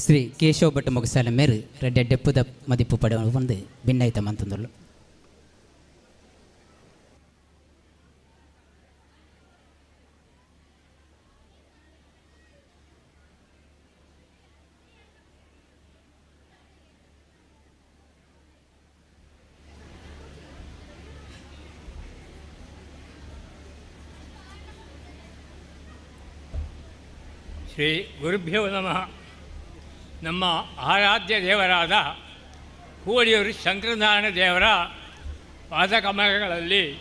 ಶ್ರೀ ಕೇಶವ ಭಟ್ ಮೊಗಸಾಲ ಮೇರು ರೆಡ್ಡೆ ಡೆಪ್ಪುದ ಮದಿಪ್ಪು ಪಡ ಒಂದು ಭಿನ್ನಾಯಿತ ಮಂತಂದುಳ್ಳು ಶ್ರೀ ಗುರುಭ್ಯೋ ನಮಃ ನಮ್ಮ ಆರಾಧ್ಯ ದೇವರಾದ ಹೋಳಿಯವರು ಶಂಕರನಾರಾಯಣ ದೇವರ ಪಾದಕಮಲಗಳಲ್ಲಿ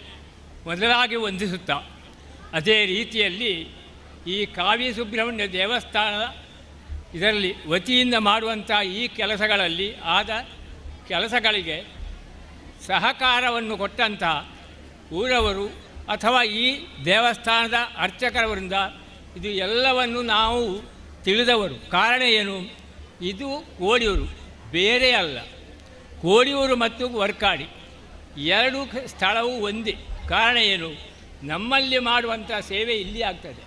ಮೊದಲಾಗಿ ವಂದಿಸುತ್ತಾ ಅದೇ ರೀತಿಯಲ್ಲಿ ಈ ಕಾವಿ ಸುಬ್ರಹ್ಮಣ್ಯ ದೇವಸ್ಥಾನದ ಇದರಲ್ಲಿ ವತಿಯಿಂದ ಮಾಡುವಂಥ ಈ ಕೆಲಸಗಳಲ್ಲಿ ಆದ ಕೆಲಸಗಳಿಗೆ ಸಹಕಾರವನ್ನು ಕೊಟ್ಟಂಥ ಊರವರು ಅಥವಾ ಈ ದೇವಸ್ಥಾನದ ಅರ್ಚಕರವರಿಂದ ಇದು ಎಲ್ಲವನ್ನು ನಾವು ತಿಳಿದವರು. ಕಾರಣ ಏನು? ಇದು ಕೋಡಿಯೂರು, ಬೇರೆ ಅಲ್ಲ. ಕೋಡಿಯೂರು ಮತ್ತು ವರ್ಕಾಡಿ ಎರಡು ಸ್ಥಳವೂ ಒಂದೇ. ಕಾರಣ ಏನು? ನಮ್ಮಲ್ಲಿ ಮಾಡುವಂಥ ಸೇವೆ ಇಲ್ಲಿ ಆಗ್ತದೆ.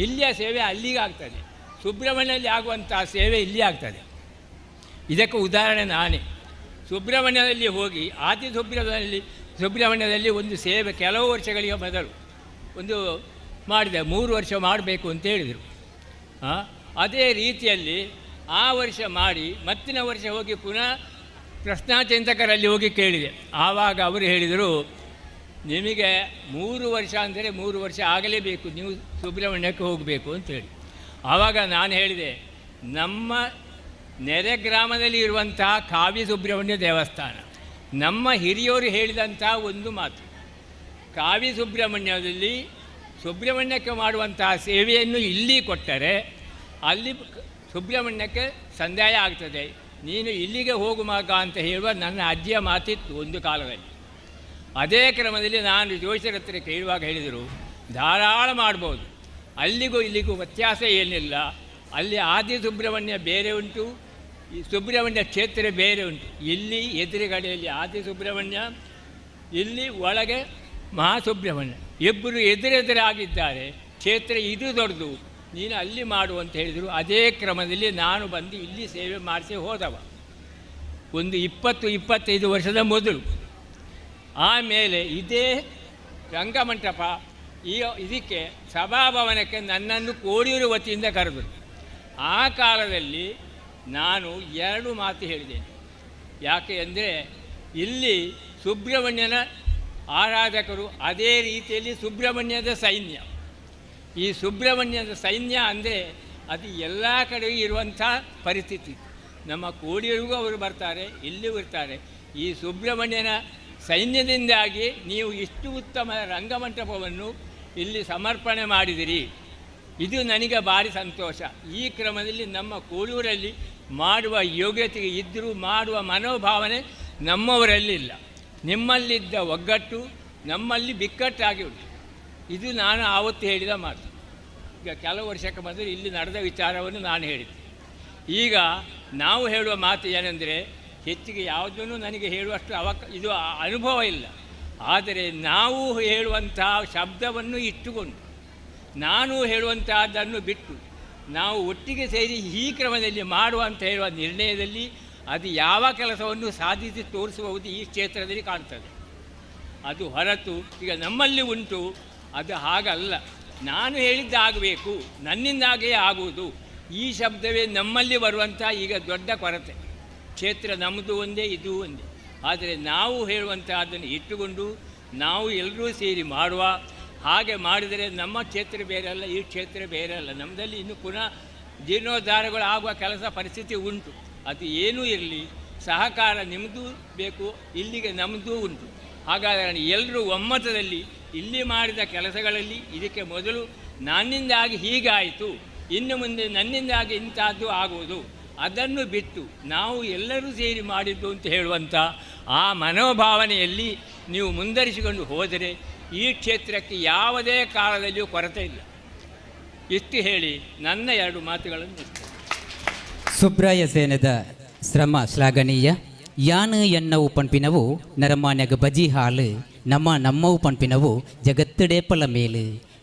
ಇಲ್ಲಿಯ ಸೇವೆ ಅಲ್ಲಿಗೆ ಆಗ್ತದೆ. ಸುಬ್ರಹ್ಮಣ್ಯಲ್ಲಿ ಆಗುವಂಥ ಸೇವೆ ಇಲ್ಲಿ ಆಗ್ತದೆ. ಇದಕ್ಕೆ ಉದಾಹರಣೆ ನಾನೇ. ಸುಬ್ರಹ್ಮಣ್ಯದಲ್ಲಿ ಹೋಗಿ ಆದಿ ಸುಬ್ರಹ್ಮಣ್ಯದಲ್ಲಿ ಸುಬ್ರಹ್ಮಣ್ಯದಲ್ಲಿ ಒಂದು ಸೇವೆ ಕೆಲವು ವರ್ಷಗಳಿಗೆ ಮೊದಲು ಒಂದು ಮಾಡಿದೆ. ಮೂರು ವರ್ಷ ಮಾಡಬೇಕು ಅಂತ ಹೇಳಿದರು. ಅದೇ ರೀತಿಯಲ್ಲಿ ಆ ವರ್ಷ ಮಾಡಿ ಮತ್ತಿನ ವರ್ಷ ಹೋಗಿ ಪುನಃ ಪ್ರಶ್ನಾಚಿಂತಕರಲ್ಲಿ ಹೋಗಿ ಕೇಳಿದೆ. ಆವಾಗ ಅವರು ಹೇಳಿದರು, ನಿಮಗೆ ಮೂರು ವರ್ಷ ಅಂದರೆ ಮೂರು ವರ್ಷ ಆಗಲೇಬೇಕು, ನೀವು ಸುಬ್ರಹ್ಮಣ್ಯಕ್ಕೆ ಹೋಗಬೇಕು ಅಂತೇಳಿ ಆವಾಗ ನಾನು ಹೇಳಿದೆ, ನಮ್ಮ ನೆರೆ ಗ್ರಾಮದಲ್ಲಿ ಇರುವಂತಹ ಕಾವಿ ಸುಬ್ರಹ್ಮಣ್ಯ ದೇವಸ್ಥಾನ, ನಮ್ಮ ಹಿರಿಯವರು ಹೇಳಿದಂಥ ಒಂದು ಮಾತು ಕಾವಿ ಸುಬ್ರಹ್ಮಣ್ಯದಲ್ಲಿ ಸುಬ್ರಹ್ಮಣ್ಯಕ್ಕೆ ಮಾಡುವಂತಹ ಸೇವೆಯನ್ನು ಇಲ್ಲಿ ಕೊಟ್ಟರೆ ಅಲ್ಲಿ ಸುಬ್ರಹ್ಮಣ್ಯಕ್ಕೆ ಸಂದಾಯ ಆಗ್ತದೆ. ನೀನು ಇಲ್ಲಿಗೆ ಹೋಗು ಮಗ ಅಂತ ಹೇಳುವ ನನ್ನ ಅಜ್ಜಿಯ ಮಾತಿತ್ತು ಒಂದು ಕಾಲದಲ್ಲಿ. ಅದೇ ಕ್ರಮದಲ್ಲಿ ನಾನು ಜ್ಯೋತಿಷರ ಹತ್ರ ಕೇಳುವಾಗ ಹೇಳಿದರು, ಧಾರಾಳ ಮಾಡ್ಬೋದು. ಅಲ್ಲಿಗೂ ಇಲ್ಲಿಗೂ ವ್ಯತ್ಯಾಸ ಏನಿಲ್ಲ. ಅಲ್ಲಿ ಆದಿ ಸುಬ್ರಹ್ಮಣ್ಯ ಬೇರೆ ಉಂಟು, ಈ ಸುಬ್ರಹ್ಮಣ್ಯ ಕ್ಷೇತ್ರ ಬೇರೆ ಉಂಟು. ಇಲ್ಲಿ ಎದುರುಗಡೆಯಲ್ಲಿ ಆದಿ ಸುಬ್ರಹ್ಮಣ್ಯ, ಇಲ್ಲಿ ಒಳಗೆ ಮಹಾಸುಬ್ರಹ್ಮಣ್ಯ. ಇಬ್ಬರು ಎದುರೆದುರಾಗಿದ್ದಾರೆ. ಕ್ಷೇತ್ರ ಇದು ದೊಡ್ಡದು. ನೀನು ಅಲ್ಲಿ ಮಾಡು ಅಂತ ಹೇಳಿದರು. ಅದೇ ಕ್ರಮದಲ್ಲಿ ನಾನು ಬಂದು ಇಲ್ಲಿ ಸೇವೆ ಮಾಡಿಸಿ ಹೋದವ. ಒಂದು ಇಪ್ಪತ್ತು, ಇಪ್ಪತ್ತೈದು ವರ್ಷದ ಮೊದಲು. ಆಮೇಲೆ ಇದೇ ರಂಗಮಂಟಪ ಈ ಇದಕ್ಕೆ ಸಭಾಭವನಕ್ಕೆ ನನ್ನನ್ನು ಕೋಡಿಯೂರು ವತಿಯಿಂದ ಕರೆದರು. ಆ ಕಾಲದಲ್ಲಿ ನಾನು ಎರಡು ಮಾತು ಹೇಳಿದ್ದೇನೆ. ಯಾಕೆ ಅಂದರೆ ಇಲ್ಲಿ ಸುಬ್ರಹ್ಮಣ್ಯನ ಆರಾಧಕರು ಅದೇ ರೀತಿಯಲ್ಲಿ ಸುಬ್ರಹ್ಮಣ್ಯದ ಸೈನ್ಯ. ಈ ಸುಬ್ರಹ್ಮಣ್ಯದ ಸೈನ್ಯ ಅಂದರೆ ಅದು ಎಲ್ಲ ಕಡೆ ಇರುವಂಥ ಪರಿಸ್ಥಿತಿ. ನಮ್ಮ ಕೋಡಿಯರಿಗೂ ಅವರು ಬರ್ತಾರೆ ಇಲ್ಲಿಯೂ ಇರ್ತಾರೆ. ಈ ಸುಬ್ರಹ್ಮಣ್ಯನ ಸೈನ್ಯದಿಂದಾಗಿ ನೀವು ಇಷ್ಟು ಉತ್ತಮ ರಂಗಮಂಟಪವನ್ನು ಇಲ್ಲಿ ಸಮರ್ಪಣೆ ಮಾಡಿದಿರಿ. ಇದು ನನಗೆ ಭಾರಿ ಸಂತೋಷ. ಈ ಕ್ರಮದಲ್ಲಿ ನಮ್ಮ ಕೋಡೂರಲ್ಲಿ ಮಾಡುವ ಯೋಗ್ಯತೆ ಇದ್ದರೂ ಮಾಡುವ ಮನೋಭಾವನೆ ನಮ್ಮವರಲ್ಲಿಲ್ಲ. ನಿಮ್ಮಲ್ಲಿದ್ದ ಒಗ್ಗಟ್ಟು ನಮ್ಮಲ್ಲಿ ಬಿಕ್ಕಟ್ಟಾಗಿ ಉಂಟು. ಇದು ನಾನು ಆವತ್ತು ಹೇಳಿದ ಮಾತು. ಈಗ ಕೆಲವು ವರ್ಷಕ್ಕೆ ಮೊದಲು ಇಲ್ಲಿ ನಡೆದ ವಿಚಾರವನ್ನು ನಾನು ಹೇಳಿದ್ದೆ. ಈಗ ನಾವು ಹೇಳುವ ಮಾತು ಏನೆಂದರೆ, ಹೆಚ್ಚಿಗೆ ಯಾವುದನ್ನು ನನಗೆ ಹೇಳುವಷ್ಟು ಅವಕ, ಇದು ಅನುಭವ ಇಲ್ಲ. ಆದರೆ ನಾವು ಹೇಳುವಂತಹ ಶಬ್ದವನ್ನು ಇಟ್ಟುಕೊಂಡು, ನಾನು ಹೇಳುವಂತಹದ್ದನ್ನು ಬಿಟ್ಟು, ನಾವು ಒಟ್ಟಿಗೆ ಸೇರಿ ಈ ಕ್ರಮದಲ್ಲಿ ಮಾಡುವ ಅಂತ ಹೇಳುವ ನಿರ್ಣಯದಲ್ಲಿ ಅದು ಯಾವ ಕೆಲಸವನ್ನು ಸಾಧಿಸಿ ತೋರಿಸಬಹುದು ಈ ಕ್ಷೇತ್ರದಲ್ಲಿ ಕಾಣ್ತದೆ. ಅದು ಹೊರತು ಈಗ ನಮ್ಮಲ್ಲಿ ಉಂಟು ಅದು ಹಾಗಲ್ಲ. ನಾನು ಹೇಳಿದ್ದ ಆಗಬೇಕು, ನನ್ನಿಂದಾಗೇ ಆಗುವುದು. ಈ ಶಬ್ದವೇ ನಮ್ಮಲ್ಲಿ ಬರುವಂಥ ಈಗ ದೊಡ್ಡ ಕೊರತೆ. ಕ್ಷೇತ್ರ ನಮ್ಮದು ಒಂದೇ, ಇದು ಒಂದೇ. ಆದರೆ ನಾವು ಹೇಳುವಂತಹದ್ದನ್ನು ಇಟ್ಟುಕೊಂಡು ನಾವು ಎಲ್ಲರೂ ಸೇರಿ ಮಾಡುವ, ಹಾಗೆ ಮಾಡಿದರೆ ನಮ್ಮ ಕ್ಷೇತ್ರ ಬೇರೆ ಅಲ್ಲ, ಈ ಕ್ಷೇತ್ರ ಬೇರೆ ಅಲ್ಲ. ನಮ್ಮದಲ್ಲಿ ಇನ್ನು ಪುನಃ ಜೀರ್ಣೋದ್ಧಾರಗಳು ಆಗುವ ಕೆಲಸ, ಪರಿಸ್ಥಿತಿ ಉಂಟು. ಅದು ಏನೂ ಇರಲಿ, ಸಹಕಾರ ನಿಮ್ಮದು ಬೇಕು, ಇಲ್ಲಿಗೆ ನಮ್ಮದು ಉಂಟು. ಹಾಗಾದರೆ ಎಲ್ಲರೂ ಒಮ್ಮತದಲ್ಲಿ ಇಲ್ಲಿ ಮಾಡಿದ ಕೆಲಸಗಳಲ್ಲಿ ಇದಕ್ಕೆ ಮೊದಲು ನನ್ನಿಂದಾಗಿ ಹೀಗಾಯಿತು, ಇನ್ನು ಮುಂದೆ ನನ್ನಿಂದಾಗಿ ಇಂಥದ್ದು ಆಗುವುದು, ಅದನ್ನು ಬಿಟ್ಟು ನಾವು ಎಲ್ಲರೂ ಸೇರಿ ಮಾಡಿದ್ದು ಅಂತ ಹೇಳುವಂಥ ಆ ಮನೋಭಾವನೆಯಲ್ಲಿ ನೀವು ಮುಂದರಿಸಿಕೊಂಡು ಹೋದರೆ ಈ ಕ್ಷೇತ್ರಕ್ಕೆ ಯಾವುದೇ ಕಾಲದಲ್ಲಿಯೂ ಕೊರತೆ ಇಲ್ಲ ಇಷ್ಟು ಹೇಳಿ ನನ್ನ ಎರಡು ಮಾತುಗಳನ್ನು. ಸುಬ್ರಾಯ ಸೇನದ ಶ್ರಮ ಶ್ಲಾಘನೀಯ ಯಾನು ಎನ್ನವು ಪಂಪಿನವು ನರಮಾನ್ಯಗ ಬಜಿ ಹಾಲು ನಮ್ಮ ನಮ್ಮವು ಪಂಪಿನವು ಜಗತ್ತಡೇಪಲ ಮೇಲು.